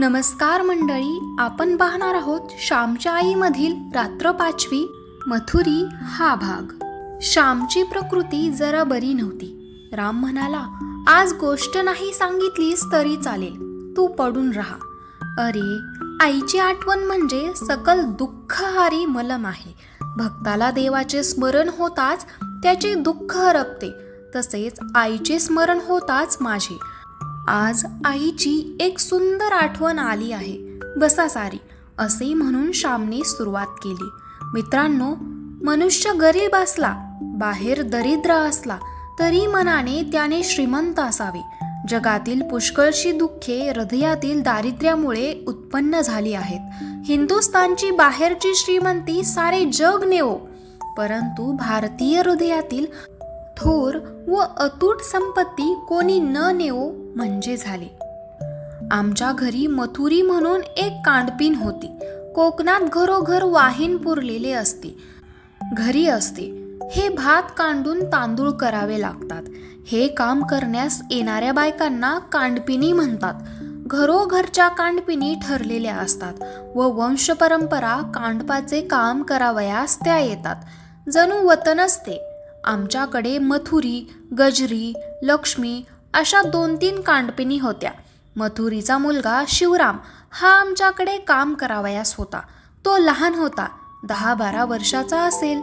नमस्कार मंडळी आपण पाहणार आहोत श्यामच्या आईमधील रात्र पाचवी मथुरी हा भाग. श्यामची प्रकृती जरा बरी नव्हती. राम म्हणाला आज गोष्ट नाही सांगितलीस तरी चालेल तू पडून राहा. अरे आईची आठवण म्हणजे सकल दुःखहारी मलम आहे. भक्ताला देवाचे स्मरण होताच त्याचे दुःख हरपते तसेच आईचे स्मरण होताच माझे. आज आईची एक सुंदर आठवण आली आहे. बसा सारी असे म्हणून श्यामने सुरुवात केली. मित्रांनो मनुष्य गरीब असला बाहेर दरिद्र असला तरी मनाने त्याने श्रीमंत असावे. जगातील पुष्कळशी दुःखे हृदयातील दारिद्र्यामुळे उत्पन्न झाली आहेत. हिंदुस्थानची बाहेरची श्रीमंती सारे जग नेवो. परंतु भारतीय हृदयातील थोर व अतूट संपत्ती कोणी न नेवो म्हणजे झाले. आमच्या घरी मथुरी म्हणून एक कांडपिन होती. कोकणात घरोघर वाहीन पुरलेले असते. घरी असते. हे भात कांडून तांदूळ करावे लागतात. हे काम करण्यास येणाऱ्या बायकांना कांडपिनी म्हणतात. घरोघरच्या कांडपिनी ठरलेल्या असतात व वंशपरंपरा कांडपाचे काम करावयास त्या येतात. जणू वतनच ते. आमच्याकडे मथुरी गजरी लक्ष्मी अशा दोन तीन कांडपिनी होत्या. मथुरीचा मुलगा शिवराम हा आमच्याकडे काम करावयास होता. तो लहान होता. दहा बारा वर्षाचा असेल.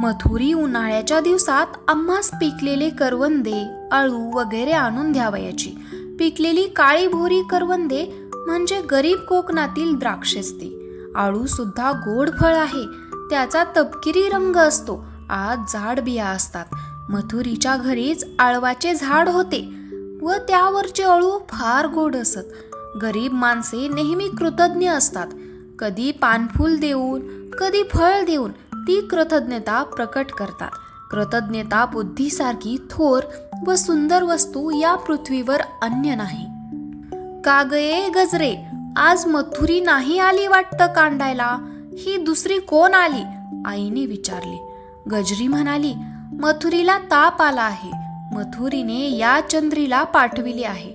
मथुरी उन्हाळ्याच्या दिवसात आम्हास पिकलेले करवंदे आळू वगैरे आणून द्यावयाची. पिकलेली काळी भोरी करवंदे म्हणजे गरीब कोकणातील द्राक्षेस ते आळू सुद्धा गोड फळ आहे. त्याचा तपकिरी रंग असतो. आत जाड बिया असतात. मथुरीच्या घरीच आळवाचे झाड होते व त्यावरचे अळू फार गोड असत. गरीब माणसे नेहमी कृतज्ञ असतात. कधी पानफूल देऊन कधी फळ देऊन ती कृतज्ञता प्रकट करतात. कृतज्ञता बुद्धीसारखी थोर व सुंदर वस्तू या पृथ्वीवर अन्य नाही. का गये गजरे आज मथुरी नाही आली वाटतं कांडायला. ही दुसरी कोण आली? आईने विचारले. गजरी म्हणाली मथुरीला ताप आला आहे. मथुरीने या चंद्रीला पाठविले आहे.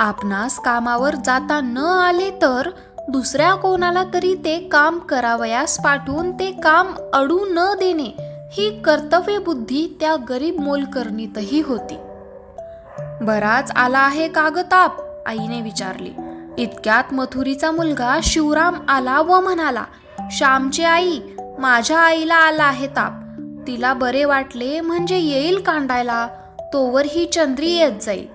आपणास कामावर जाता न आले तर दुसऱ्या कोणाला तरी ते काम करावयास पाठवून ते काम अडू न देणे ही कर्तव्य बुद्धी त्या गरीब मोलकर्णीतही होती. बराच आला आहे कागताप आईने विचारले. इतक्यात मथुरीचा मुलगा शिवराम आला व म्हणाला श्यामची आई माझ्या आईला आला आहे ताप. तिला बरे वाटले म्हणजे येईल कांडायला तोवर ही चंद्री येत जाईल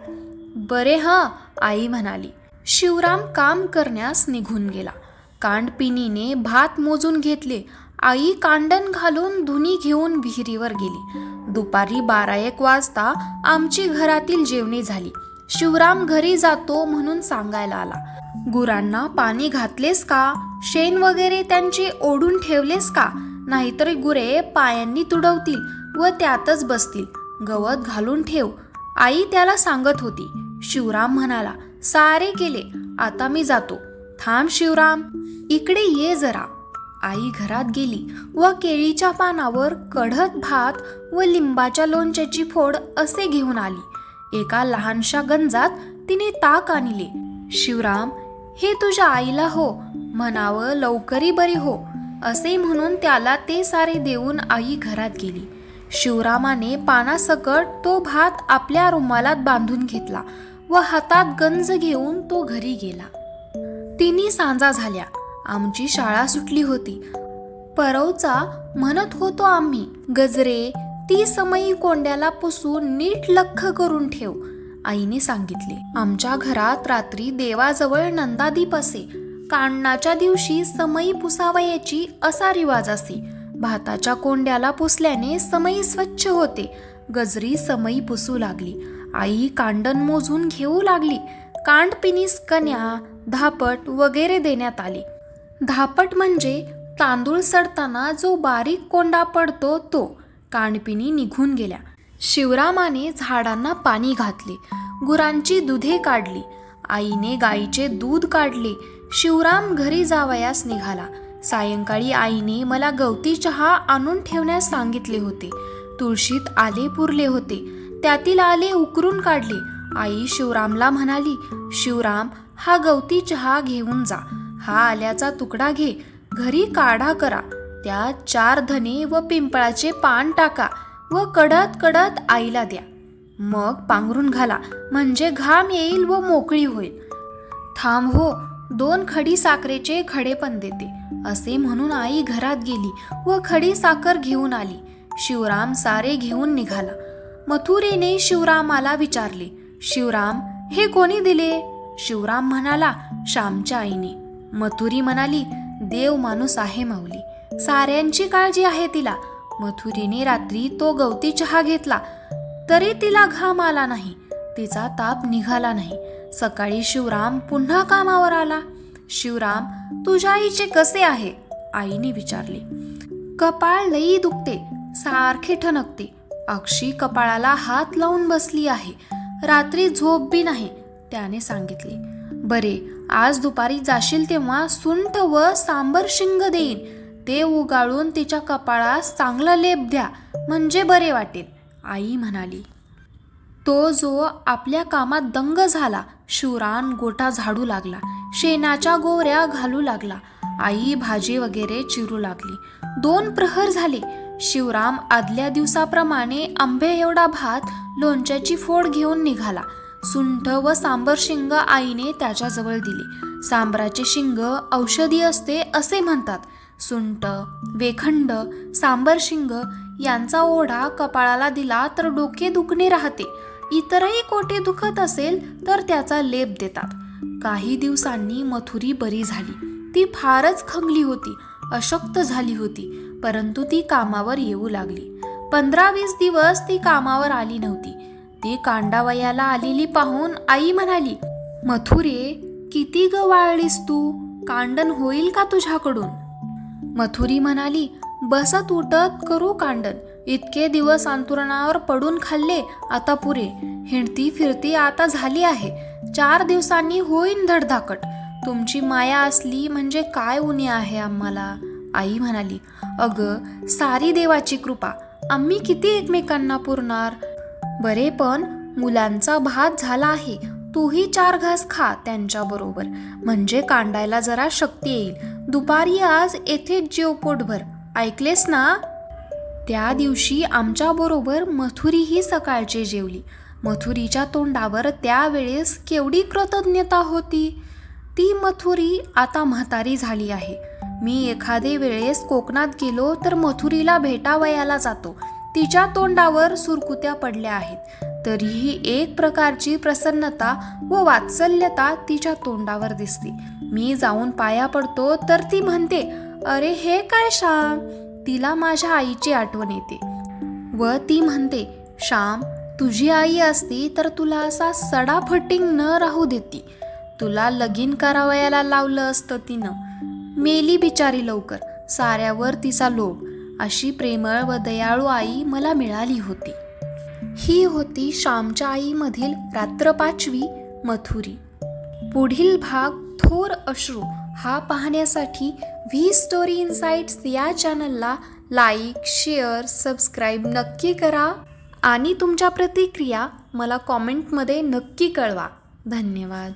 बरे हा आई म्हणाली. शिवराम काम करण्यास निघून गेला. कांडपिनीने भात मोजून घेतले. आई कांडण घालून धुनी घेऊन विहिरीवर गेली. दुपारी बारा एक वाजता आमची घरातील जेवणी झाली. शिवराम घरी जातो म्हणून सांगायला आला. गुरांना पाणी घातलेस का? शेण वगैरे त्यांचे ओढून ठेवलेस का? नाहीतर गुरे पायांनी तुडवतील व त्यातच बसतील. गवत घालून ठेव. आई त्याला सांगत होती. शिवराम म्हणाला सारे केले आता मी जातो. थांब शिवराम इकडे ये जरा. आई घरात गेली व केळीच्या पानावर कढत भात व लिंबाच्या लोणच्याची फोड असे घेऊन आली. एका लहानशा गंजात तिने ताक आणले. शिवराम हे तुझ्या आईला हो. म्हणावं लवकरी बरी हो. असे म्हणून त्याला ते सारे देऊन आई घरात गेली. शिवरामाने पानासकट तो भात आपल्या रुमालात बांधून घेतला व हातात गंज घेऊन तो घरी गेला. तिन्ही सांजा झाल्या. आमची शाळा सुटली होती. परवचा म्हणत होतो आम्ही गजरे ती समयी कोंड्याला पुसून नीट लख करून ठेव. आईने सांगितले आमच्या घरात रात्री देवाजवळ नंदादीप असे. कांडणाच्या दिवशी समई पुसावयाची असा रिवाज असे. भाताच्या कोंड्याला पुसल्याने समई स्वच्छ होते. गजरी समई पुसू लागली. आई कांडण मोजून घेऊ लागली. कांडपिनीस कन्या धापट वगैरे देण्यात आले. धापट म्हणजे तांदूळ सडताना जो बारीक कोंडा पडतो तो. कांडपिनी निघून गेल्या. शिवरामाने झाडांना पाणी घातले. गुरांची दुधे काढली. आईने गाईचे दूध काढले. शिवराम घरी जावयास निघाला. सायंकाळी आईने मला गवती चहा आणून ठेवण्यास सांगितले होते. तुळशीत आले पुरले होते. त्यातील आले उकरून काढले. आई शिवरामला म्हणाली शिवराम हा गवती चहा घेऊन जा. हा आल्याचा तुकडा घे. घरी काढा करा. त्यात चार धने व पिंपळाचे पान टाका व कडत कडत आईला द्या. मग पांघरून घाला. म्हणजे घाम येईल व मोकळी होईल. थांब हो दोन खडी साखरेचे खडेपण देते. असे म्हणून आई घरात गेली व खडी साखर घेऊन आली. शिवराम सारे घेऊन निघाला. मथुरेने शिवरामाला विचारले शिवराम हे कोणी दिले? शिवराम म्हणाला श्यामच्या आईने. मथुरी म्हणाली देव माणूस आहे माऊली. साऱ्यांची काळजी आहे तिला. मथुरीने रात्री तो गवती चहा घेतला. तरी तिला घाम आला नाही. तिचा ताप निघाला नाही. सकाळी शिवराम पुन्हा कामावर आला. शिवराम तुझ्या आईचे कसे आहे? आईने विचारले. कपाळ लई दुखते सारखे ठणकते. अक्षी कपाळाला हात लावून बसली आहे. रात्री झोप बी नाही त्याने सांगितले. बरे आज दुपारी जाशील तेव्हा सुंठ व सांबर शिंग देईन. ते उगाळून तिच्या कपाळास चांगला लेप द्या म्हणजे बरे वाटेल आई म्हणाली. तो जो आपल्या कामात दंग झाला शिवरान गोटा झाडू लागला. शेणाच्या गोऱ्या घालू लागला. आई भाजी वगैरे चिरू लागली. दोन प्रहर झाले. शिवराम आदल्या दिवसाप्रमाणे आंबे एवढा भात लोणच्याची फोड घेऊन निघाला. सुंठ व सांबर शिंग आईने त्याच्याजवळ दिले. सांबराचे शिंग औषधी असते असे म्हणतात. सुंठ वेखंड सांबर शिंग यांचा ओढा कपाळाला दिला तर डोके दुखणे राहते. इतरही कोठे दुखत असेल तर त्याचा लेप देतात. काही दिवसांनी मथुरी बरी झाली. ती फारच खंगली होती अशक्त झाली होती परंतु ती कामावर येऊ लागली. पंधरा वीस दिवस ती कामावर आली नव्हती. ती कांडावयाला आलेली पाहून आई म्हणाली मथुरे किती गवाळलीस वाळलीस तू? कांडन होईल का तुझ्याकडून? मथुरी म्हणाली बसत उठत करू कांडन इतके दिवस अंतुरणावर पडून खाल्ले आता पुरे. हिंडती फिरती आता झाली आहे. चार दिवसांनी होईन धडधाकट. तुमची माया असली म्हणजे काय उणी आहे आम्हाला? आई म्हणाली अग सारी देवाची कृपा. आम्ही किती एकमेकांना पुरणार? बरे पण मुलांचा भात झाला आहे. तूही चार घास खा त्यांच्या बरोबर म्हणजे कांडायला जरा शक्ती येईल. दुपारी आज येथेच जेव पोटभर ऐकलेस ना? त्या दिवशी आमच्याबरोबर मथुरी ही सकाळचे जेवली. मथुरीच्या तोंडावर त्यावेळेस केवढी कृतज्ञता होती. ती मथुरी आता म्हातारी झाली आहे. मी एखादे वेळेस कोकणात गेलो तर मथुरीला भेटावयाला जातो. तिच्या तोंडावर सुरकुत्या पडल्या आहेत. तरीही एक प्रकारची प्रसन्नता व वात्सल्यता तिच्या तोंडावर दिसते. मी जाऊन पाया पडतो तर ती म्हणते अरे हे काय श्याम? तिला माझ्या आईची आठवण येते. व ती म्हणते श्याम तुझी आई असती तर तुला असा सडाफटिंग न राहू देती. तुला लगीन करावयाला लावलं असतं तिनं. मेली बिचारी लवकर. साऱ्यावर तिचा लोभ. अशी प्रेमळ व दयाळू आई मला मिळाली होती. ही होती श्यामच्या आईमधील रात्र पाचवी मथुरी. पुढील भाग थोर अश्रू हा पाहण्यासाठी व्ही स्टोरी इन्साइट्स या चॅनलला लाईक शेअर सबस्क्राईब नक्की करा आणि तुमच्या प्रतिक्रिया मला कॉमेंटमध्ये नक्की कळवा. धन्यवाद.